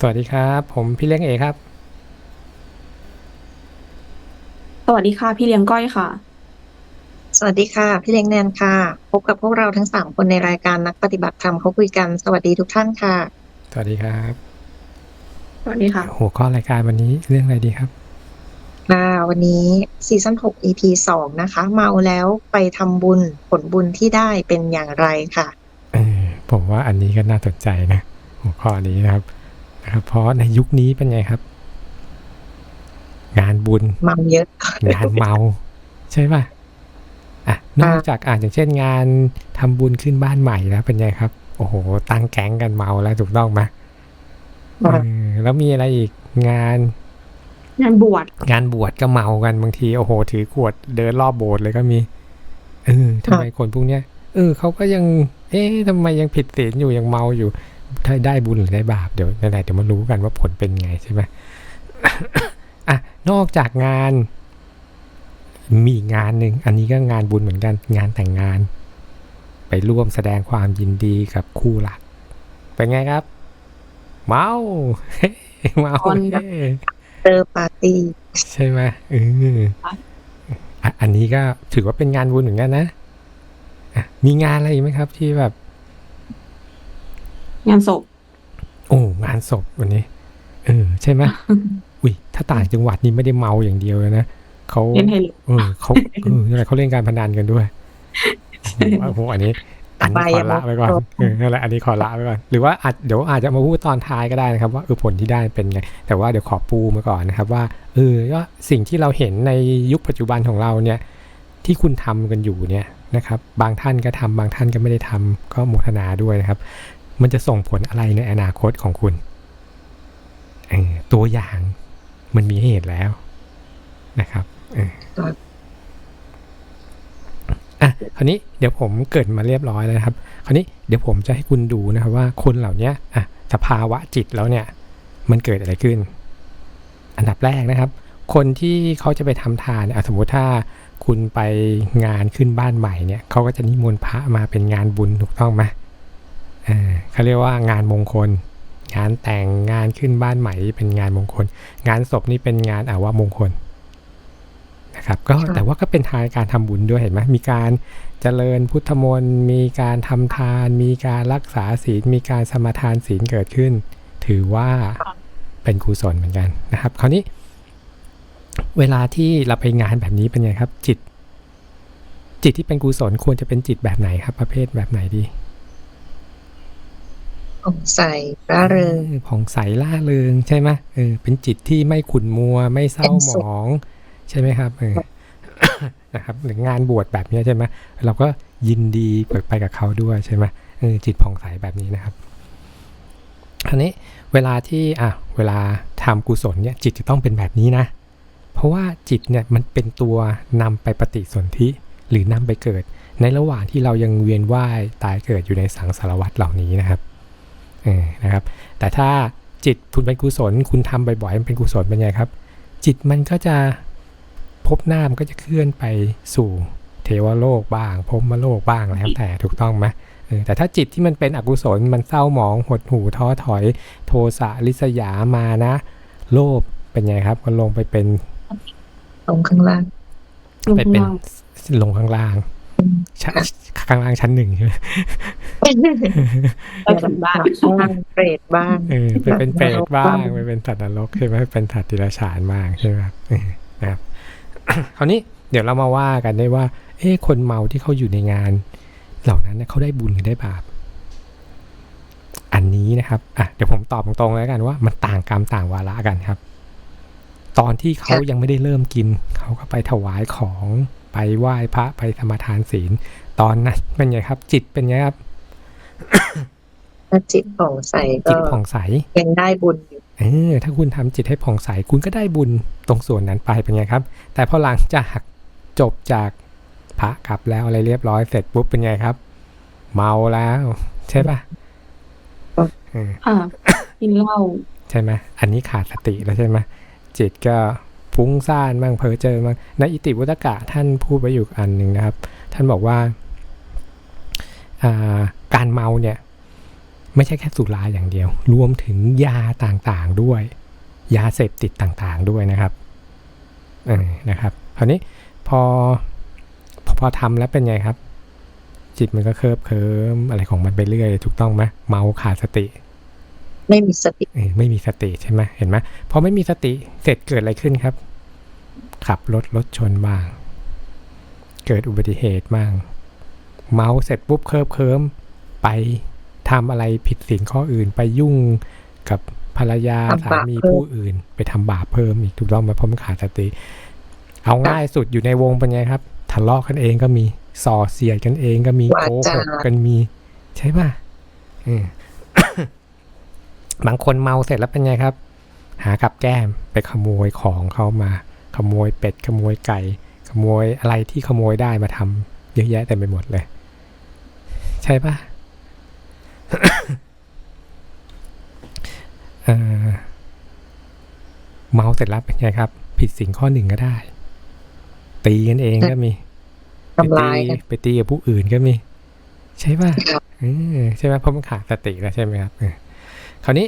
สวัสดีครับ ผมพี่เลี้ยงเอครับ สวัสดีค่ะ พี่เลี้ยงก้อยค่ะ สวัสดีค่ะ พี่เล้งแนนค่ะ พบกับพวกเราทั้งสามคนในรายการนักปฏิบัติธรรมเขาคุยกันสวัสดีทุกท่านค่ะ สวัสดีครับ สวัสดีค่ะ หัวข้อรายการวันนี้เรื่องอะไรดีครับค่ะวันนี้ซีซั่น6 EP สองนะคะ เมาแล้วไปทำบุญผลบุญที่ได้เป็นอย่างไรค่ะ เออผมว่าอันนี้ก็น่าสนใจนะ หัวข้อนี้นะครับนะครับ เพราะในยุคนี้เป็นไงครับ งานบุญเมาเยอะงานเมา ใช่ป่ะอะนอกจากอ่านอย่างเช่นงานทำบุญขึ้นบ้านใหม่แล้วเป็นไงครับ โอ้โห ตั้งแก๊งกันเมาแล้วถูกต้องไหมค่ะเออแล้วมีอะไรอีกงาน งานบวชงานบวชก็เมากันบางทีโอ้โห ถือขวดเดินรอบโบสถ์เลยก็มีเออทำไมคนพวกเนี้ยเออเขาก็ยัง เอ๊ะทำไมยังผิดศีลอยู่ยังเมาอยู่ ถ้าได้บุญหรือได้บาปเดี๋ยวนั่นแหละเดี๋ยวมารู้กันว่าผลเป็นไงใช่ไหมอะนอกจากงาน มีอีกงานหนึ่งอันนี้ก็งานบุญเหมือนกัน งานแต่งงาน ไปร่วมแสดงความยินดีกับคู่หลัก เป็นไงครับ เมาเมาเฮ้เจอปาร์ตี้ใช่ไหมเอออะอันนี้ก็ถือว่าเป็นงานบุญเหมือนกันนะอะมีงานอะไรอีกไหมครับที่แบบ งานศพ โอ้งานศพวันนี้ เออ ใช่ไหมอุ้ยถ้าต่างจังหวัดนี่ไม่ได้เมาอย่างเดียวเลยนะเขาเล่นไฮโลเออเขาเอออะไรเขาเล่นการพนันกันด้วยโอ้โหโอ้โหอันนี้อันนี้ขอละไปก่อนเออนั่นแหละอันนี้ขอละไปก่อน หรือว่าอาจเดี๋ยวอาจจะมาพูดตอนท้ายก็ได้นะครับ ว่าเออผลที่ได้เป็นไง แต่ว่าเดี๋ยวขอปูมาก่อนนะครับ ว่าเออว่าสิ่งที่เราเห็นในยุคปัจจุบันของเราเนี่ย ที่คุณทำกันอยู่เนี่ยนะครับ บางท่านก็ทำบางท่านก็ไม่ได้ทำก็โมทนาด้วยนะครับ มันจะส่งผลอะไรในอนาคตของคุณเออตัวอย่างมันมีให้เห็นแล้วนะครับเออครับอะคราวนี้เดี๋ยวผมเกริดมาเรียบร้อยแล้วนะครับ คราวนี้เดี๋ยวผมจะให้คุณดูนะครับว่าคนเหล่าเนี้ยอะสภาวะจิตแล้วเนี่ย มันเกิดอะไรขึ้น อันดับแรกนะครับ คนที่เขาจะไปทำทานเนี่ยอะสมมุติถ้าคุณไปงานขึ้นบ้านใหม่เนี่ยเขาก็จะนิมนต์พระมาเป็นงานบุญถูกต้องไหมอ่า เขาเรียกว่างานมงคล งานแต่งงานขึ้นบ้านใหม่เป็นงานมงคล งานศพนี่เป็นงานอาวมงคลนะครับก็ค่ะแต่ว่าก็เป็นทางการทำบุญด้วยเห็นไหมมีการเจริญพุทธมนต์มีการทำทาน มีการรักษาศีล มีการสมาทานศีลเกิดขึ้น ถือว่าเป็นกุศลเหมือนกันนะครับ คราวนี้ เวลาที่เราไปงานแบบนี้เป็นไงครับ จิต จิตที่เป็นกุศลควรจะเป็นจิตแบบไหนครับ ประเภทแบบไหนดี ของใส่ร่าเริงออผ่องใสล่าเริงใช่ไหมเออเป็นจิตที่ไม่ขุ่นมัวไม่เศร้าเป็นหมสุของ ใช่ไหมครับเออนะครับหรืองานบวชแบบเนี้ยใช่ไหมเราก็ยินดีเปิดไปกับเขาด้วยใช่ไหมเออจิตผ่องใสแบบนี้นะครับอันนี้เวลาที่อะเวลาทำกุศลเนี่ยจิตจะต้องเป็นแบบนี้นะ เพราะว่าจิตเนี่ยมันเป็นตัวนำไปปฏิสนธิหรือนำไปเกิด ในระหว่างที่เรายังเวียนว่ายตายเกิดอยู่ในสังสารวัฏเหล่านี้นะครับเออ นะครับ แต่ถ้าจิตคุณเป็นกุศล คุณทำบ่อยๆมันเป็นกุศลเป็นไงครับ จิตมันก็จะพบหน้ามันก็จะเคลื่อนไปสู่เทวโลกบ้างพรหมโลกบ้างแล้วแต่ถูกต้องไหมเออแต่ถ้าจิตที่มันเป็นอกุศลมันเศร้าหมองหดหูท้อถอย โทสะลิษยามานะ โลภเป็นไงครับมันลงไปเป็นตรงข้างล่างลงไปข้างเป็นล่างลงข้างล่างชั้น ข้างล่างชั้นหนึ่งใช่ไหมไปถึงบ้านบ้างเปรตบ้างเออไปเป็นเปรตบ้างไปเป็นสัตว์นรกใช่ไหมเป็นสัตว์ติรฉานบ้างใช่ไหมครับเออนะครับคราวนี้เดี๋ยวเรามาว่ากันได้ว่า เอ๊ะคนเมาที่เขาอยู่ในงาน เหล่านั้นเนี่ยเขาได้บุญหรือได้บาป อันนี้นะครับอะเดี๋ยวผมตอบตรงๆแล้วกันว่า มันต่างกรรมต่างวาระกันครับ ตอนที่เขาครับยังไม่ได้เริ่มกิน เขาก็ไปถวายของ ไปไหว้พระไปสมาทานศีล ตอนนั้นเป็นไงครับ จิตเป็นไงครับถ้าจิตผ่องใสจิก็ตผ่องใสยังได้บุญอยู่เออถ้าคุณทำจิตให้ผ่องใส คุณก็ได้บุญตรงส่วนนั้นไปเป็นไงครับ แต่พอหลังจากจบจากพระกลับแล้วอะไรเรียบร้อยเสร็จปุ๊บเป็นไงครับ เมาแล้ว ใช่ปะเออค่ะกินเหล้าใช่ไหมอันนี้ขาดสติแล้วใช่ไหมจิตก็ ฟุ้งซ่านบ้างเพ้อเจอบ้างในอิติวุตกะท่านพูดไว้อยู่อันหนึ่งนะครับ ท่านบอกว่าาการเมาเนี่ยไม่ใช่แค่สุราอย่างเดียว รวมถึงยาต่างๆด้วย ยาเสพติดต่างๆด้วยนะครับนะครับคราวนี้พอพอพอทำแล้วเป็นไงครับ จิตมันก็เคิบเคิมอะไรของมันไปเรื่อย ถูกต้องไหมเมาขาดสติ ไม่มีสติเออไม่มีสติใช่ไหมเห็นไหมพอไม่มีสติเสร็จเกิดอะไรขึ้นครับ ขับรถรถชนบ้าง เกิดอุบัติเหตุบ้าง เมาเสร็จปุ๊บเคิบเคิมไปทำอะไรผิดศีลข้ออื่น ไปยุ่งกับภรรยาสามีผู้อื่น ไปทำบาปเพิ่มอีกถูกต้องไหมเพราะมันขาดสติ เอาง่ายสุดอยู่ในวงเป็นไงครับทะเลาะกันเองก็มีส่อเสียดกันเองก็มีโกหกกันมี ใช่ป่ะเออ บางคนเมาเสร็จแล้วเป็นไงครับ หากับแก้มไปขโมยของเขามา ขโมยเป็ดขโมยไก่ ขโมยอะไรที่ขโมยได้มาทำเยอะแยะเต็มไปหมดเลย ใช่ปะเอ่อเมาเสร็จแล้วเป็นไงครับ ผิดสิ่งข้อหนึ่งก็ได้ ตีกันเองก็มีทำลายไปกัตีนไปตีกับผู้อื่นก็มี ใช่ป่ะครับเออใช่ไหมเพราะมันขาดสติแล้วใช่ไหมครับเออค ราวนี้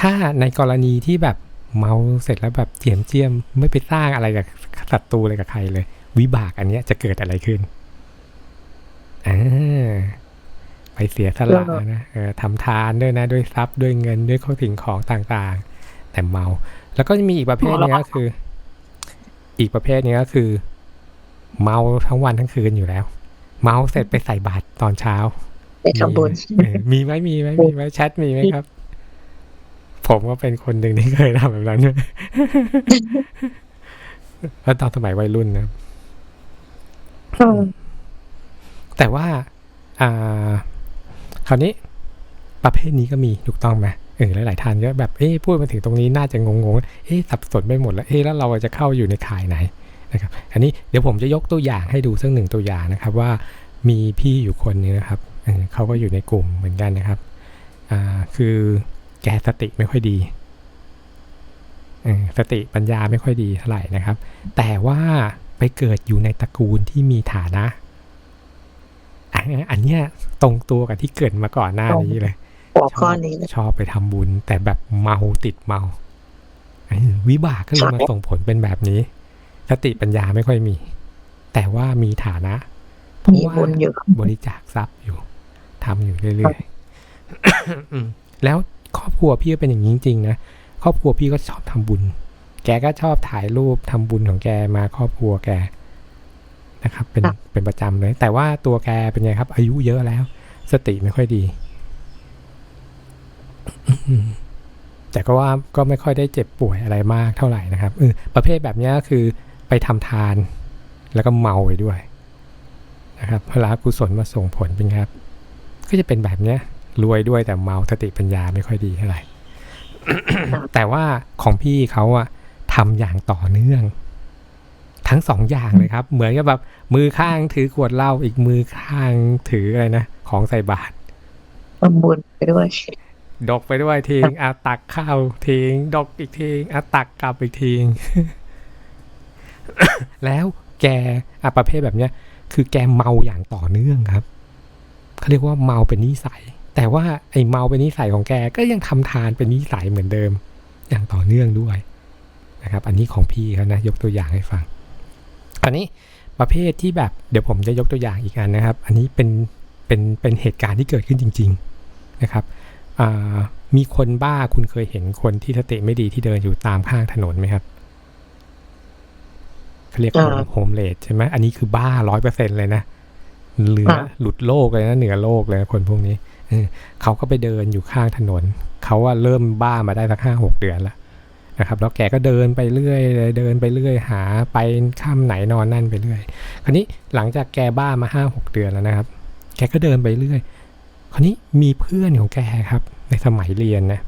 ถ้าในกรณีที่แบบเมาเสร็จแล้วแบบเจียมเจียมๆไม่ไปสร้างอะไรกับศัตรูอะไรกับใครเลย วิบากอันเนี้ยจะเกิดอะไรขึ้นอ่าไปเสียสละนะเออทำทานด้วยนะด้วยทรัพย์ด้วยเงินด้วยข้อสิ่งของต่างๆ แต่เมา แล้วก็จะมีอีกประเภทหนึงก็คือ อีกประเภทหนึงก็คือ เมาทั้งวันทั้งคืนอยู่แล้ว เมาเสร็จไปใส่บาตรตอนเช้าไปทำบุญเออมีไหมมีไหมมีไหมแชทมีไหมครับ ผมก็เป็นคนหนึ่งที่เคยทำแบบนั้นแล้วตอนสมัยวัยรุ่นนะอืมแต่ว่า อ่า คราวนี้ ประเภทนี้ก็มีถูกต้องไหมเออหลาย ๆท่านก็แบบ เอ๊ะพูดมาถึงตรงนี้น่าจะงงๆ เอ๊ะสับสนไปหมดแล้ว เอ๊ะแล้วเราจะเข้าอยู่ในข่ายไหนนะครับ อันนี้เดี๋ยวผมจะยกตัวอย่างให้ดูสักหนึ่งตัวอย่างนะครับ ว่ามีพี่อยู่คนนึงนะครับเออเขาก็อยู่ในกลุ่มเหมือนกันนะครับ อ่า คือ แกสติไม่ค่อยดีเออสติปัญญาไม่ค่อยดีเท่าไหร่นะครับ แต่ว่าไปเกิดอยู่ในตระกูลที่มีฐานะอะอันเนี้ยตรงตัวกับที่เกิดมาก่อนหน้านี้เลยหัวข้อนี้เลยชอบไปทำบุญ แต่แบบเมาติดเมาเออวิบากก็เลยมาส่งผลเป็นแบบนี้ สติปัญญาไม่ค่อยมี แต่ว่ามีฐานะเพราะมีว่าบุญอยู่บริจาคทรัพย์อยู่ทำอยู่เรื่อยๆอืมแล้ว ครอบครัวพี่ก็เป็นอย่างนี้จริงๆนะครอบครัวพี่ก็ชอบทำบุญ แกก็ชอบถ่ายรูปทำบุญของแกมาครอบครัวแกนะครับ เป็นครับเป็นประจำเลย แต่ว่าตัวแกเป็นไงครับ อายุเยอะแล้ว สติไม่ค่อยดีอืมแต่ก็ว่าก็ไม่ค่อยได้เจ็บป่วยอะไรมากเท่าไหร่นะครับเออประเภทแบบเนี้ยก็คือไปทำทาน แล้วก็เมาไปด้วย นะครับพละกุศลมาส่งผลเป็นไงครับ ก็จะเป็นแบบเนี้ย รวยด้วยแต่เมาสติปัญญาไม่ค่อยดีเท่าไหร่แต่ว่าของพี่เขาอะทำอย่างต่อเนื่อง ทั้งสองอย่างเลยครับ เหมือนกับแบบมือข้างถือขวดเหล้าอีกมือข้างถืออะไรนะของใส่บาตรทำบุญไปด้วยดกไปด้วยทิ้งอาตักข้าวทิ้งดกอีกทิ้งอาตักกลับอีกทิ้งแล้วแกอะประเภทแบบเนี้ย คือแกเมาอย่างต่อเนื่องครับเขาเรียกว่าเมาเป็นนิสัย แต่ว่าไอ้เมาเป็นนิสัยของแกก็ยังทำทานเป็นนิสัยเหมือนเดิม อย่างต่อเนื่องด้วยนะครับ อันนี้ของพี่เขานะยกตัวอย่างให้ฟังอันนี้ประเภทที่แบบเดี๋ยวผมจะยกตัวอย่างอีกอันนะครับ อันนี้เป็นเป็นเป็นเหตุการณ์ที่เกิดขึ้นจริง ๆนะครับอ่ามีคนบ้าคุณเคยเห็นคนที่สติไม่ดีที่เดินอยู่ตามข้างถนนไหมครับเขาเรียกอ่าโฮมเลดใช่ไหมอันนี้คือบ้าร้อยเปอร์เซ็นเลยนะเหลืออ่าหลุดโลกเลยนะเหนือโลกเลยนะคนพวกนี้ เขาก็ไปเดินอยู่ข้างถนน เขาว่าเริ่มบ้ามาได้สักห้าหกเดือนแล้วนะครับ แล้วแกก็เดินไปเรื่อยเลยเดินไปเรื่อยหาไปค่ำไหนนอนนั่นไปเรื่อย คราวนี้หลังจากแกบ้ามาห้าหกเดือนแล้วนะครับ แกก็เดินไปเรื่อย คราวนี้มีเพื่อนของแกครับ ในสมัยเรียนนะ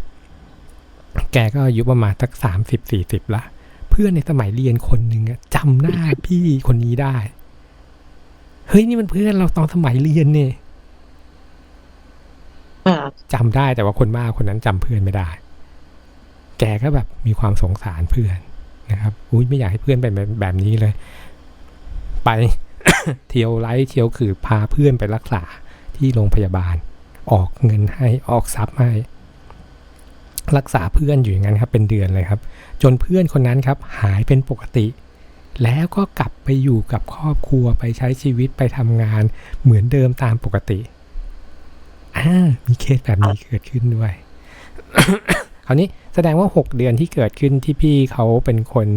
แกก็อายุประมาณสักสามสิบสี่สิบละ เพื่อนในสมัยเรียนคนหนึ่งอะจำหน้าพี่คนนี้ได้ เฮ้ยนี่มันเพื่อนเราตอนสมัยเรียนเนี่ย อ่าจำได้แต่ว่าคนบ้าคนนั้นจำเพื่อนไม่ได้ แกก็แบบมีความสงสารเพื่อนนะครับ อุ้ยไม่อยากให้เพื่อนเป็นแบบนี้เลย ไปเที่ยวไลฟ์เที่ยวคือพาเพื่อนไปรักษาที่โรงพยาบาล ออกเงินให้ออกทรัพย์ให้ รักษาเพื่อนอยู่อย่างนั้นครับ เป็นเดือนเลยครับ จนเพื่อนคนนั้นครับ หายเป็นปกติ แล้วก็กลับไปอยู่กับครอบครัวไปใช้ชีวิตไปทำงานเหมือนเดิมตามปกติ อ่ามีเคสแบบนี้เกิดขึ้นด้วย คราวนี้แสดงว่า 6 เดือนที่เกิดขึ้นที่พี่เขาเป็นคน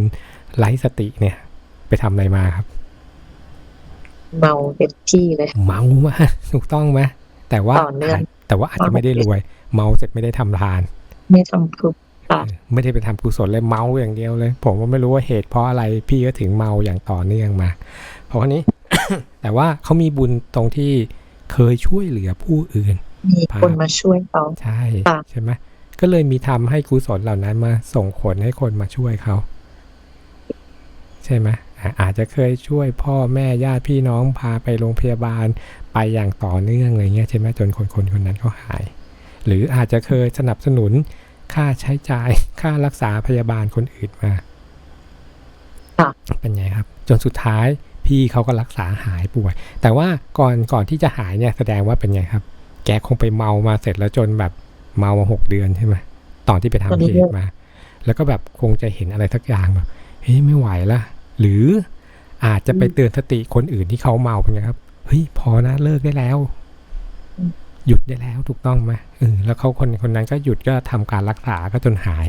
ไร้สติเนี่ย ไปทำอะไรมาครับ เมาเต็มที่เลย เมามาถูกต้องไหมแต่ว่าต่อเนื่อง แต่ว่าอาจจะไม่ได้รวย เมาเสร็จไม่ได้ทำทาน ไม่ทำคือ ค่ะเออไม่ได้ไปทำกุศลเลยเมาอย่างเดียวเลย ผมก็ไม่รู้ว่าเหตุเพราะอะไรพี่ก็ถึงเมาอย่างต่อเนื่องมา เพราะวันนี้ แต่ว่าเขามีบุญตรงที่เคยช่วยเหลือผู้อื่น มีคนมาช่วยเขาใช่ค่ะใช่ไหมก็เลยมีทำให้กุศลเหล่านั้นมาส่งผลให้คนมาช่วยเขาใช่ไหมอะอาจจะเคยช่วยพ่อแม่ญาติพี่น้องพาไปโรงพยาบาลไปอย่างต่อเนื่องอะไรเงี้ยใช่ไหมจนคนคนคนนั้นเขาหาย หรืออาจจะเคยสนับสนุนค่าใช้จ่ายค่ารักษาพยาบาลคนอื่นมาค่ะเป็นไงครับ จนสุดท้ายพี่เขาก็รักษาหายป่วย แต่ว่าก่อนก่อนที่จะหายเนี่ยแสดงว่าเป็นไงครับแกคงไปเมามาเสร็จแล้วจนแบบเมามาหกเดือนใช่ไหมตอนที่ไปทำเพจมา แล้วก็แบบคงจะเห็นอะไรสักอย่างแบบเฮ้ยไม่ไหวละหรืออาจจะไปเตือนสติคนอื่นที่เขาเมาเป็นไงครับเฮ้ยพอนะเลิกได้แล้ว หยุดได้แล้วถูกต้องไหมเออแล้วเขาคนคนนั้นก็หยุดก็ทำการรักษาก็จนหาย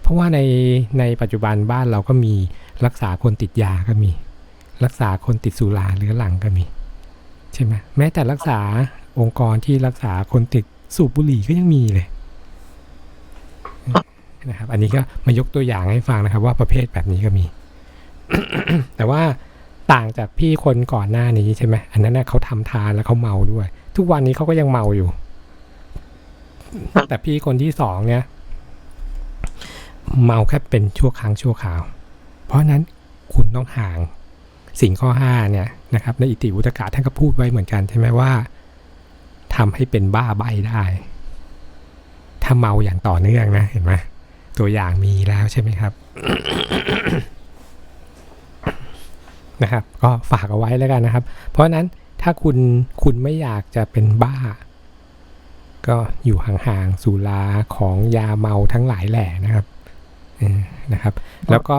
เพราะว่าในในปัจจุบันบ้านเราก็มีรักษาคนติดยาก็มี รักษาคนติดสุราเรื้อรังก็มี ใช่ไหมแม้แต่รักษา องค์กรที่รักษาคนติดสูบบุหรี่ก็ยังมีเลยนะครับ อันนี้ก็มายกตัวอย่างให้ฟังนะครับ ว่าประเภทแบบนี้ก็มี แต่ว่าต่างจากพี่คนก่อนหน้านี้ใช่ไหมอันนั้นเขาทำทานแล้วเขาเมาด้วย ทุกวันนี้เขาก็ยังเมาอยู่ แต่พี่คนที่สองเนี่ย เมาแค่เป็นชั่วครั้งชั่วคราว เพราะนั้นคุณต้องห่างสิ่งข้อห้าเนี่ยนะครับในอิติวุตกะท่านก็พูดไว้เหมือนกันใช่ไหมว่า ทำให้เป็นบ้าใบได้ ถ้าเมาอย่างต่อเนื่องนะเห็นไหมตัวอย่างมีแล้วใช่ไหมครับนะครับ ก็ฝากเอาไว้แล้วกันนะครับ เพราะนั้นถ้าคุณคุณไม่อยากจะเป็นบ้า ก็อยู่ห่างๆสุราของยาเมาทั้งหลายแหล่นะครับเออนะครับ แล้วก็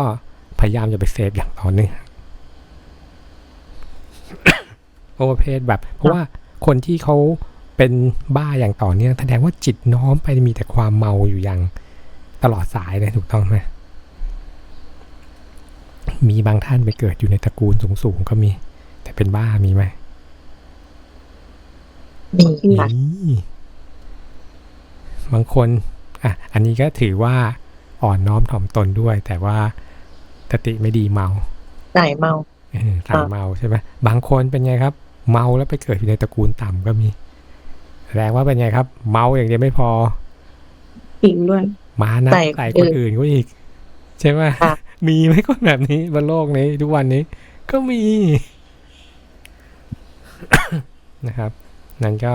พยายามจะไปเสพอย่างต่อเนื่องโอเวอร์เพศแบบ เพราะว่าคนที่เขา เป็นบ้าอย่างต่อเนื่องแสดงว่าจิตน้อมไปมีแต่ความเมาอยู่อย่างตลอดสายเลยถูกต้องไหมมีบางท่านไปเกิดอยู่ในตระกูลสูงๆก็มี แต่เป็นบ้ามีไหมมีค่ะนี่บางคนอะอันนี้ก็ถือว่าอ่อนน้อมถ่อมตนด้วย แต่ว่าสติไม่ดีเมาสายเมาเออสายเมาใช่ไหมบางคนเป็นไงครับ เมาแล้วไปเกิดอยู่ในตระกูลต่ำก็มี แสดงว่าเป็นไงครับ เมาอย่างเดียวไม่พอจริงด้วยมานะใส่ใส่คนอื่นก็อีก ใช่ไหมค่ะมีไหมคนแบบนี้บนโลกนี้ ทุกวันนี้ ก็มีนะครับ นั่นก็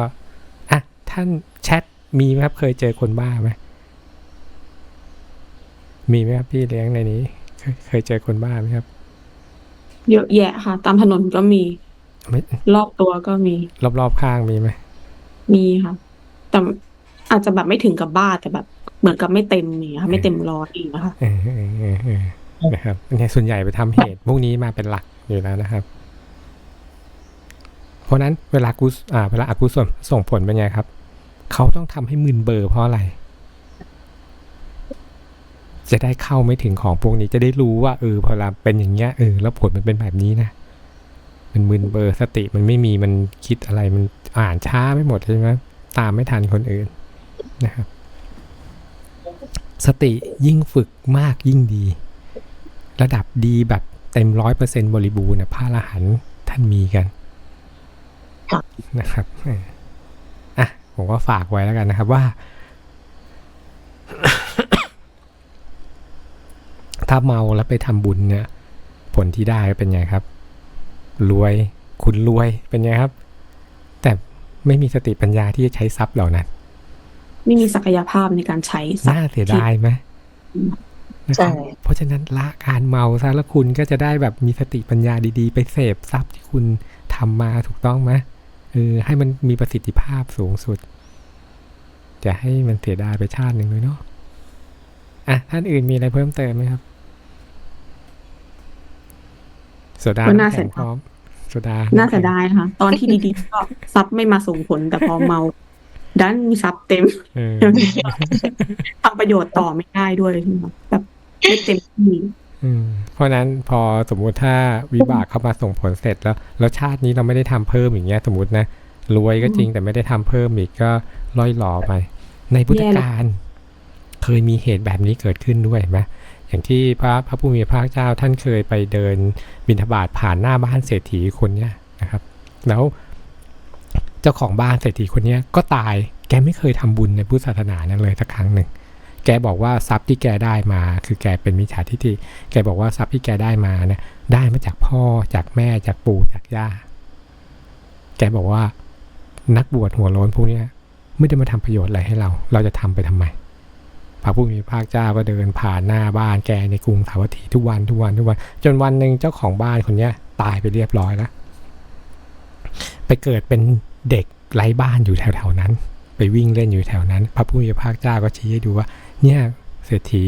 อะท่านแชทมีไหมครับ เคยเจอคนบ้าไหมมีไหมครับพี่เลี้ยงในนี้ เคยเคยเจอคนบ้าไหมครับ เยอะแยะค่ะ ตามถนนก็มีไม่รอบตัวก็มี รอบๆข้างมีไหม มีค่ะ แต่อาจจะแบบไม่ถึงกับบ้าแต่แบบ เหมือนกับไม่เต็มอย่างเงี้ยค่ะไม่เต็มร้อยอีกนะคะเออเออเออเออนะครับเนี่ยส่วนใหญ่ไปทำเหตุพวกนี้มาเป็นหลักอยู่แล้วนะครับ เพราะฉะนั้นเวลากุศอ่าเวลาอกุศลส่งผลเป็นไงครับ เขาต้องทำให้มึนเบอร์เพราะอะไร จะได้เข้าไม่ถึงของพวกนี้จะได้รู้ว่าเออพอเราเป็นอย่างเงี้ยเออแล้วผลมันเป็นแบบนี้นะมันมึนเบอร์สติมันไม่มีมันคิดอะไรมัน อ่านช้าไม่หมดใช่ไหมตามไม่ทันคนอื่นนะครับสติยิ่งฝึกมากยิ่งดี ระดับดีแบบเต็มร้อยเปอร์เซ็นบริบูรณ์นะพระอรหันต์ท่านมีกันค่ะนะครับเอออะผมก็ฝากไว้แล้วกันนะครับว่า ถ้าเมาแล้วไปทำบุญเนี่ย ผลที่ได้เป็นไงครับ รวยคุณรวยเป็นไงครับแต่ ไม่มีสติปัญญาที่จะใช้ทรัพย์เหล่านั้น ไม่มีศักยภาพในการใช้สักน่าเสียดายไหมนะคใช่รับเพราะฉะนั้นละการเมาซะแล้วคุณก็จะได้แบบมีสติปัญญาดี ๆ ไปเสพทรัพย์ที่คุณทำมาถูกต้องไหมเออให้มันมีประสิทธิภาพสูงสุด จะให้มันเสียดายไปชาติหนึ่งเลยเนาะอะท่านอื่นมีอะไรเพิ่มเติมไหมครับโซดาก็น่าำแข็งเสียดายพร้อม โซดา น่าเสียดายนะคะตอนที่ดีๆก็ซับไม่มาส่งผลแต่พอเมา ดันมีซับเต็มเออทำประโยชน์ต่อไม่ได้ด้วยใช่ไหมคะแบบไม่เต็มที่อืมเพราะฉะนั้นพอสมมุติถ้าวิบากเข้ามาส่งผลเสร็จแล้ว แล้วชาตินี้เราไม่ได้ทำเพิ่มอย่างเงี้ย สมมตินะรวยก็จริงแต่ไม่ได้ทำเพิ่มอีกก็ล่อยหลอไป ในพุทธกาลเคยมีเหตุแบบนี้เกิดขึ้นด้วยเห็นไหม อย่างที่พระพระผู้มีพระเจ้าท่านเคยไปเดินบิณฑบาตผ่านหน้าบ้านเศรษฐีคนเนี้ยนะครับ แล้วเจ้าของบ้านเศรษฐีคนเนี้ยก็ตายแกไม่เคยทำบุญในพุทธศาสนานั้นเลยสักครั้งหนึ่ง แกบอกว่าทรัพย์ที่แกได้มา คือแกเป็นมิจฉาทิฏฐิแกบอกว่าทรัพย์ที่แกได้มาเนี่ยได้มาจากพ่อจากแม่จากปู่จากย่า แกบอกว่านักบวชหัวโล้นพวกนี้ไม่ได้มาทำประโยชน์อะไรให้เรา เราจะทำไปทำไม พระผู้มีพระเจ้าก็เดินผ่านหน้าบ้านแกในกรุงสาวัตถีทุกวันทุกวันทุกวันจนวันหนึ่งเจ้าของบ้านคนเนี้ยตายไปเรียบร้อยแล้วไปเกิดเป็นเด็กไร้บ้านอยู่แถวๆนั้น ไปวิ่งเล่นอยู่แถวนั้น พระผู้มีพระเจ้าก็ชี้ให้ดูว่า เนี่ยเศรษฐี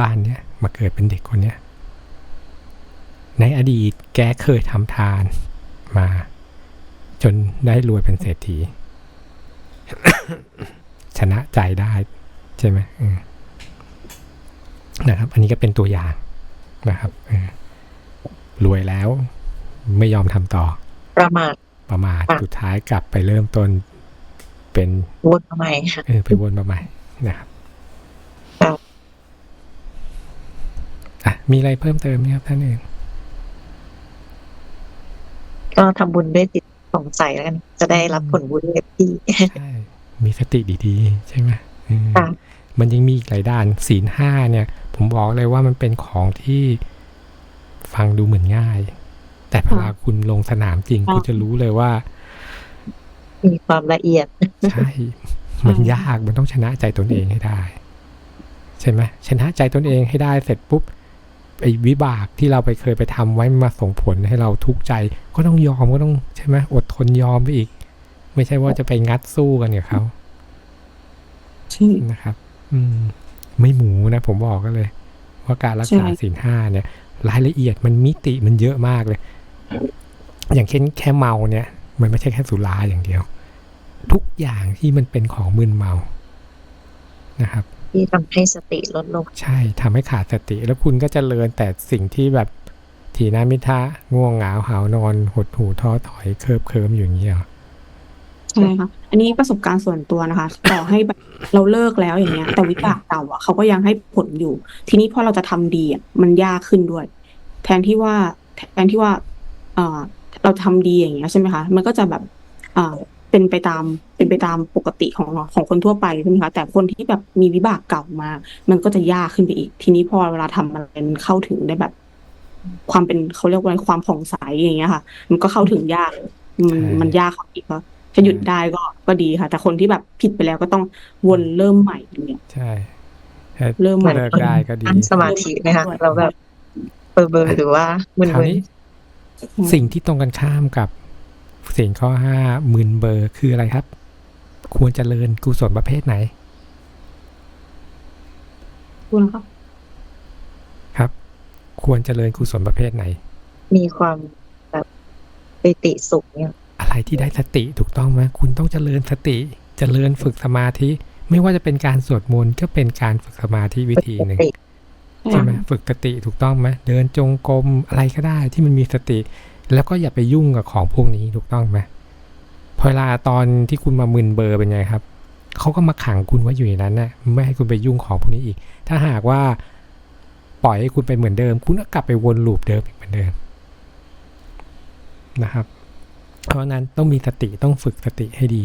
บ้านเนี่ยมาเกิดเป็นเด็กคนเนี้ยในอดีตแกเคยทำทานมา จนได้รวยเป็นเศรษฐี ชนะใจได้ ใช่ไหมอืมนะครับ อันนี้ก็เป็นตัวอย่างนะครับเออรวยแล้วไม่ยอมทำต่อ ประมาทประมาทค่ะสุดท้ายกลับไปเริ่มต้นเป็นวนมาใหม่ค่ะเออไปวนมาใหม่นะครับครับอะมีอะไรเพิ่มเติมไหมครับท่านอื่นก็ทำบุญด้วยจิตสงสัยแล้วกัน จะได้รับผลบุญเต็มที่ใช่มีสติดีๆ ใช่ไหมเออค่ะ มันยังมีอีกหลายด้านศีลห้าเนี่ย ผมบอกเลยว่ามันเป็นของที่ฟังดูเหมือนง่าย แต่เวลาคุณลงสนามจริงค่ะคุณจะรู้เลยว่า มีความละเอียด ใช่ มันยากมันต้องชนะใจตนเองให้ได้ ใช่ไหมชนะใจตนเองให้ได้เสร็จปุ๊บไอ้วิบากที่เราไปเคยไปทำไว้มาส่งผลให้เราทุกข์ใจ ก็ต้องยอมก็ต้องใช่ไหมอดทนยอมไปอีก ไม่ใช่ว่าจะไปงัดสู้กันกับเขา ใช่นะครับ อืม ไม่หมูนะ ผมบอกกันเลย ว่าการรักษาใช่ศีลห้าเนี่ย รายละเอียดมันมิติมันเยอะมากเลย อย่างเช่นแค่เมาเนี่ย มันไม่ใช่แค่สุราอย่างเดียว ทุกอย่างที่มันเป็นของมึนเมานะครับที่ทำให้สติลดลง ใช่ทำให้ขาดสติ แล้วคุณก็จเจริญแต่สิ่งที่แบบถีนามิทะง่วงเหงาหาวนอน หดหูท้อถอยเคิบเคิมอยู่อย่างเงี้ยเหรอ ใช่ค่ะ อันนี้ประสบการณ์ส่วนตัวนะคะ ต่อให้แบบเราเลิกแล้วอย่างเงี้ย แต่วิบากเก่าอะเขาก็ยังให้ผลอยู่ ทีนี้พอเราจะทำดีอะมันยากขึ้นด้วย แทนที่ว่าแทนที่ว่าเอ่อเราทำดีอย่างเงี้ยใช่ไหมคะมันก็จะแบบอ่าเป็นไปตามเป็นไปตามปกติของของคนทั่วไปใช่ไหมคะแต่คนที่แบบมีวิบากเก่ามา มันก็จะยากขึ้นไปอีก ทีนี้พอเวลาทำอะไรมันเข้าถึงได้แบบ ความเป็นเขาเรียกว่าความผ่องใสอย่างเงี้ยค่ะ มันก็เข้าถึงยากมันมันยากเข้าอีกก็ถ้า หยุดได้ก็ก็ดีค่ะ แต่คนที่แบบผิดไปแล้วก็ต้องวนเริ่มใหม่เนี่ยใช่ถ้าเริ่มเหมือนเลิกได้ก็ดีนั่งสมาธิไหมคะเราแบบเบอร์เบอร์หรือว่ามึนคราวมึนนี้สิ่งที่ตรงกันข้ามกับสิ่งข้อห้ามึนเบอร์คืออะไรครับ ควรเจริญกุศลประเภทไหนคุณครับ ครับ ควรเจริญกุศลประเภทไหน มีความแบบปิติสุขเนี่ยอะไรที่ได้สติถูกต้องไหมคุณต้องเจริญสติเจริญฝึกสมาธิ ไม่ว่าจะเป็นการสวดมนต์ก็เป็นการฝึกสมาธิวิธีหนึ่งปิติใช่ไหมฝึกสติถูกต้องไหมเดินจงกรมอะไรก็ได้ที่มันมีสติ แล้วก็อย่าไปยุ่งกับของพวกนี้ถูกต้องไหมพอเวลาตอนที่คุณมามึนเบอร์เป็นไงครับเขาก็มาขังคุณไว้อยู่ในนั้นนะไม่ให้คุณไปยุ่งของพวกนี้อีก ถ้าหากว่าปล่อยให้คุณเป็นเหมือนเดิม คุณก็กลับไปวนลูปเดิมอีกเหมือนเดิมนะครับ เพราะฉะนั้นต้องมีสติต้องฝึกสติให้ดี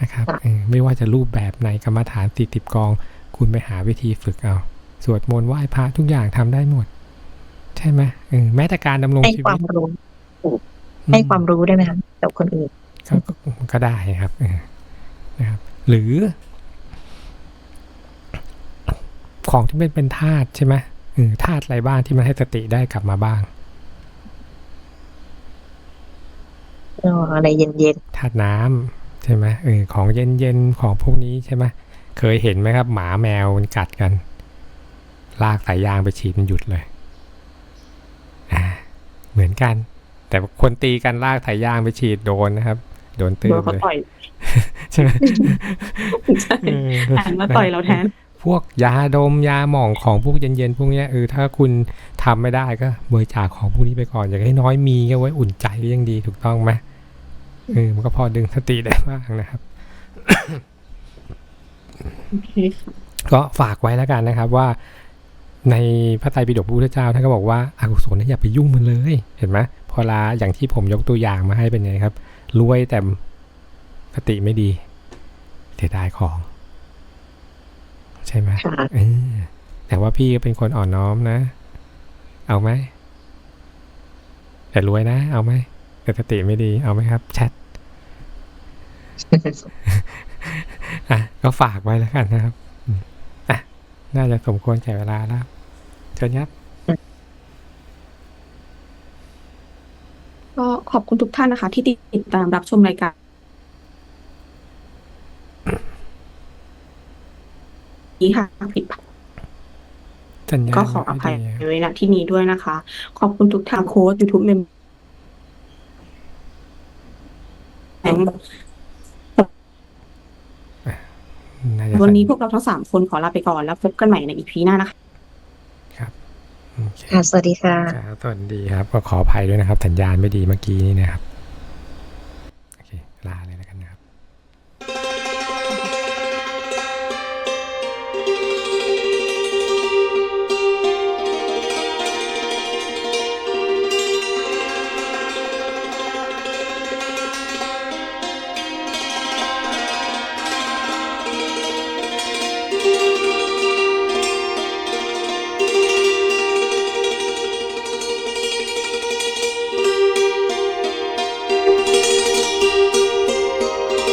นะครับเออไม่ว่าจะรูปแบบไหนกรรมฐานสี่ติบกอง คุณไปหาวิธีฝึกเอา สวดมนต์ไหว้พระทุกอย่างทำได้หมด ใช่ไหมเออแม้แต่การดำรงให้ชีควาวิมตรู้ให้ความรู้ได้ไหมคะกับคนอื่นก็ก็ก็ได้ครับเออนะครับ หรือ ของที่เป็นเป็นธาตุใช่ไหมเออธาตุอะไรบ้างที่มันให้สติได้กลับมาบ้าง เอออะไรเย็นธาตุน้ำใช่ไหมเออของเย็นๆของพวกนี้ใช่ไหมเคยเห็นไหมครับ หมาแมวมันกัดกัน ลากสายยางไปฉีดมันหยุดเลยอ่าเหมือนกัน แต่คนตีกันลากสายยางไปฉีดโดนนะครับ โดนตื้โดมนเขาเลยต่อยใช่ไหมใช่เออหันมาต่อยเราแทน พวกยาดมยาหม่องของพวกเย็นๆพวกเนี้ยเออถ้าคุณทำไม่ได้ก็บริจาคของพวกนี้ไปก่อนอย่างน้อยๆมีก็ไว้อุ่นใจก็ยังดีถูกต้องไหมเออมันก็พอดึงสติได้บ้างนะครับโอเคค่ะก็ฝากไว้แล้วกันนะครับว่า ในพระไตรปิฎกพระพุทธเจ้าท่านก็บอกว่าอากุศลเนี่ยอย่าไปยุ่งมันเลยเห็นไหมพอลาอย่างที่ผมยกตัวอย่างมาให้เป็นไงครับรวยแต่สติไม่ดีเสียดายของใช่ไหมๆค่ะเออแต่ว่าพี่ก็เป็นคนอ่อนน้อมนะ เอาไหม แต่รวยนะ เอาไหมแต่สติไม่ดี เอาไหมครับ แชทอะ ก็ฝากไว้แล้วกันนะครับอืมอะน่าจะสมควรแก่เวลาแล้วเชิญครับก็ขอบคุณทุกท่านนะคะ ที่ติดตามรับชมรายการ นี้ค่ะผิดพลาดสัญญาณก็ขออภัยไว้ณที่นี้ด้วยนะคะ ขอบคุณทุกทางโค้ดยูทูบเมมน่าจะวันนี้พวกเราทั้งสามคนขอลาไปก่อนแล้วพบกันใหม่ในอีพีหน้านะคะโอเคค่ะสวัสดีค่ะครับสวัสดีครับ ก็ขออภัยด้วยนะครับสัญญาณไม่ดีเมื่อกี้นี่นะครับ